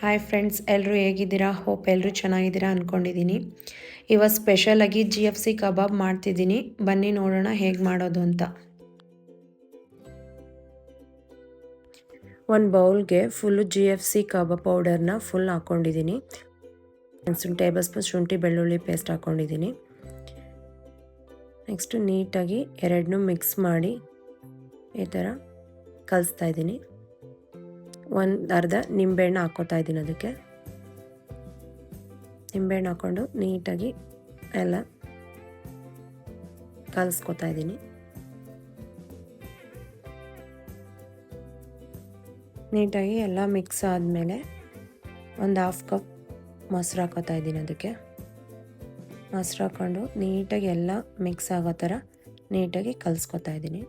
Hi friends ಎಲ್ಲರೂ ಹೇಗಿದ್ದೀರಾ? Hope ಎಲ್ಲರೂ ಚೆನ್ನಾಗಿದ್ದೀರಾ ಅಂದ್ಕೊಂಡಿದ್ದೀನಿ ಇವತ್ತು ಸ್ಪೆಷಲಾಗಿ ಜಿ ಎಫ್ ಸಿ ಕಬಾಬ್ ಮಾಡ್ತಿದ್ದೀನಿ. ಬನ್ನಿ ನೋಡೋಣ ಹೇಗೆ ಮಾಡೋದು ಅಂತ. ಒಂದು ಬೌಲ್ಗೆ full G F C kebab ಪೌಡರ್ನ ಫುಲ್ ಹಾಕ್ಕೊಂಡಿದ್ದೀನಿ ಒಂದು ಟೇಬಲ್ ಸ್ಪೂನ್ ಶುಂಠಿ, ಬೆಳ್ಳುಳ್ಳಿ ಪೇಸ್ಟ್ ಹಾಕ್ಕೊಂಡಿದ್ದೀನಿ ನೆಕ್ಸ್ಟು ನೀಟಾಗಿ ಎರಡನ್ನೂ ಮಿಕ್ಸ್ ಮಾಡಿ ಈ ಥರ ಕಲಿಸ್ತಾ ಇದ್ದೀನಿ. ಒಂದು ಅರ್ಧ ನಿಂಬೆಹಣ್ಣು ಹಾಕ್ಕೋತಾ ಇದ್ದೀನಿ ಅದಕ್ಕೆ. ನಿಂಬೆಹಣ್ಣು ಹಾಕ್ಕೊಂಡು ನೀಟಾಗಿ ಎಲ್ಲ ಕಲಿಸ್ಕೊತಾ ಇದ್ದೀನಿ. ನೀಟಾಗಿ ಎಲ್ಲ ಮಿಕ್ಸ್ ಆದಮೇಲೆ ಒಂದು ಹಾಫ್ ಕಪ್ ಮೊಸರು ಹಾಕೋತಾ ಇದ್ದೀನಿ ಅದಕ್ಕೆ. ಮೊಸರು ಹಾಕ್ಕೊಂಡು ನೀಟಾಗಿ ಎಲ್ಲ ಮಿಕ್ಸ್ ಆಗೋ ಥರ ನೀಟಾಗಿ ಕಲಿಸ್ಕೊತಾ ಇದ್ದೀನಿ.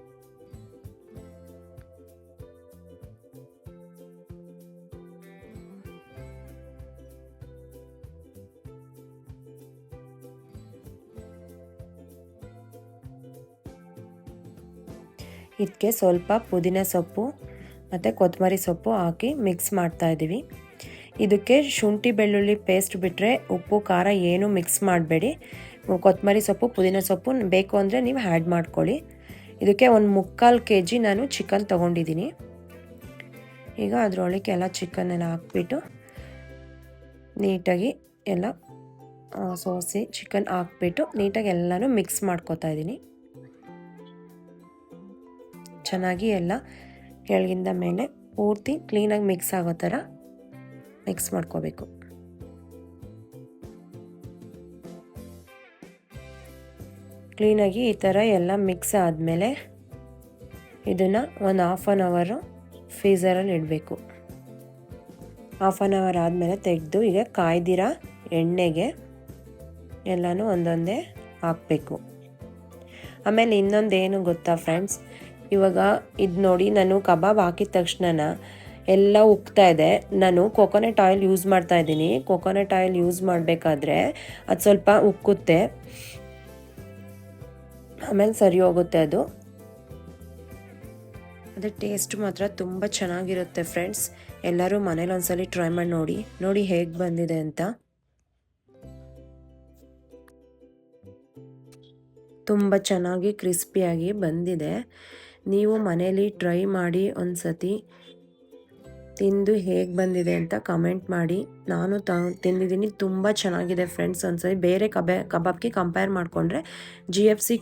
ಇದಕ್ಕೆ ಸ್ವಲ್ಪ ಪುದೀನ ಸೊಪ್ಪು ಮತ್ತು ಕೊತ್ತಂಬರಿ ಸೊಪ್ಪು ಹಾಕಿ ಮಿಕ್ಸ್ ಮಾಡ್ತಾ ಇದ್ದೀವಿ. ಇದಕ್ಕೆ ಶುಂಠಿ ಬೆಳ್ಳುಳ್ಳಿ ಪೇಸ್ಟ್ ಬಿಟ್ಟರೆ ಉಪ್ಪು, ಖಾರ ಏನು ಮಿಕ್ಸ್ ಮಾಡಬೇಡಿ. ಕೊತ್ತಂಬರಿ ಸೊಪ್ಪು, ಪುದೀನ ಸೊಪ್ಪು ಬೇಕು ಅಂದರೆ ನೀವು ಆ್ಯಡ್ ಮಾಡ್ಕೊಳ್ಳಿ. ಇದಕ್ಕೆ ಒಂದು ಮುಕ್ಕಾಲು ಕೆ ಜಿ ನಾನು ಚಿಕನ್ ತೊಗೊಂಡಿದ್ದೀನಿ. ಈಗ ಅದರೊಳಗೆ ಎಲ್ಲ ಚಿಕನ್ನೆಲ್ಲ ಹಾಕ್ಬಿಟ್ಟು ನೀಟಾಗಿ ಎಲ್ಲ ಸೋಸಿ ಚಿಕನ್ ಹಾಕ್ಬಿಟ್ಟು ನೀಟಾಗಿ ಎಲ್ಲನೂ ಮಿಕ್ಸ್ ಮಾಡ್ಕೋತಾ ಇದ್ದೀನಿ. ಚೆನ್ನಾಗಿ ಎಲ್ಲ ಕೆಳಗಿಂದ ಮೇಲೆ ಪೂರ್ತಿ ಕ್ಲೀನಾಗಿ ಮಿಕ್ಸ್ ಆಗೋ ಥರ ಮಿಕ್ಸ್ ಮಾಡ್ಕೋಬೇಕು. ಕ್ಲೀನಾಗಿ ಈ ಥರ ಎಲ್ಲ ಮಿಕ್ಸ್ ಆದಮೇಲೆ ಇದನ್ನು ಒಂದು ಹಾಫ್ ಆನ್ ಅವರು ಫ್ರೀಝರಲ್ಲಿ ಇಡಬೇಕು. ಹಾಫ್ ಆನ್ ಅವರ್ ಆದಮೇಲೆ ತೆಗೆದು ಈಗ ಕಾಯ್ದಿರ ಎಣ್ಣೆಗೆ ಎಲ್ಲನೂ ಒಂದೊಂದೇ ಹಾಕಬೇಕು. ಆಮೇಲೆ ಇನ್ನೊಂದೇನು ಗೊತ್ತಾ ಫ್ರೆಂಡ್ಸ್ ಇವಾಗ ಇದು ನೋಡಿ ನಾನು ಕಬಾಬ್ ಹಾಕಿದ ತಕ್ಷಣ ಎಲ್ಲ ಉಕ್ತಾ ಇದೆ. ನಾನು ಕೊಕೊನೆಟ್ ಆಯಿಲ್ ಯೂಸ್ ಮಾಡ್ತಾ ಇದ್ದೀನಿ. ಕೊಕೊನೆಟ್ ಆಯಿಲ್ ಯೂಸ್ ಮಾಡಬೇಕಾದ್ರೆ ಅದು ಸ್ವಲ್ಪ ಉಕ್ಕುತ್ತೆ. ಆಮೇಲೆ ಸರಿ ಹೋಗುತ್ತೆ ಅದು. ಅದೇ ಟೇಸ್ಟ್ ಮಾತ್ರ ತುಂಬ ಚೆನ್ನಾಗಿರುತ್ತೆ ಫ್ರೆಂಡ್ಸ್ ಎಲ್ಲರೂ ಮನೇಲಿ ಒಂದ್ಸಲಿ ಟ್ರೈ ಮಾಡಿ ನೋಡಿ. ನೋಡಿ ಹೇಗೆ ಬಂದಿದೆ ಅಂತ. ತುಂಬ ಚೆನ್ನಾಗಿ ಕ್ರಿಸ್ಪಿಯಾಗಿ ಬಂದಿದೆ. ನೀವು ಮನೇಲಿ ಟ್ರೈ ಮಾಡಿ ಒಂದು ಸತಿ ತಿಂದು ಹೇಗೆ ಬಂದಿದೆ ಅಂತ ಕಮೆಂಟ್ ಮಾಡಿ. ನಾನು ತ, ತಿಂದಿದ್ದೀನಿ, ತುಂಬ ಚೆನ್ನಾಗಿದೆ ಫ್ರೆಂಡ್ಸ್ ಒಂದ್ಸರಿ ಬೇರೆ ಕಬೆ, ಕಬಾಬ್ಗೆ ಕಂಪೇರ್ ಮಾಡಿಕೊಂಡ್ರೆ G F C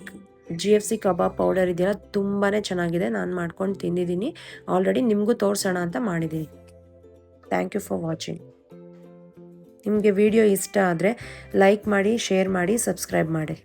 G F C kebab powder ಇದೆಯಲ್ಲ ತುಂಬಾ ಚೆನ್ನಾಗಿದೆ. ನಾನು ಮಾಡ್ಕೊಂಡು ತಿಂದಿದ್ದೀನಿ. ಆಲ್ರೆಡಿ ನಿಮಗೂ ತೋರಿಸೋಣ ಅಂತ ಮಾಡಿದ್ದೀನಿ. ಥ್ಯಾಂಕ್ ಯು ಫಾರ್ ವಾಚಿಂಗ್ ನಿಮಗೆ ವಿಡಿಯೋ ಇಷ್ಟ ಆದರೆ ಲೈಕ್ ಮಾಡಿ ಶೇರ್ ಮಾಡಿ ಸಬ್ಸ್ಕ್ರೈಬ್ ಮಾಡಿ.